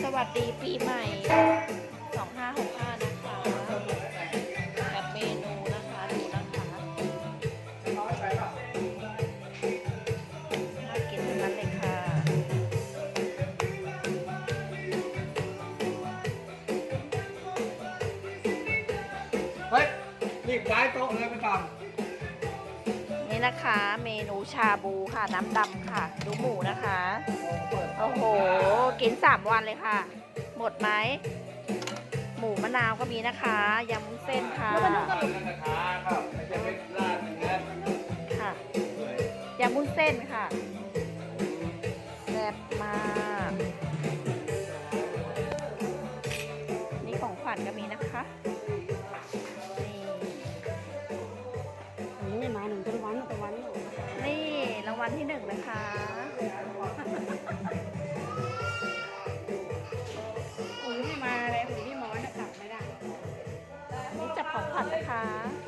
สวัสดีปีใหม่ 2565 นะคะกับเมนูนะคะ ดูนะคะน่ากินทั้งนั้นเลยค่ะ เฮ้ยรีบย้ายโต๊ะเลยไปก่อนนี่นะคะ เมนูชาบูค่ะ น้ำดำค่ะ ดูหมูนะคะโอ้โห กิน 3 วันเลยค่ะ หมดไหม หมูมะนาวก็มีนะคะยำวุ้นเส้นค่ะนั่นนะคะครับไม่ใช่เป็นร้านอย่างนั้นค่ะยำวุ้นเส้นค่ะแซ่บมาก นี่ของขวัญก็มีนะคะนี่อันนี้มาหนึ่งตะวันตะวันนี่รางวัลที่หนึ่งนะคะ ของขวัญนนะคะ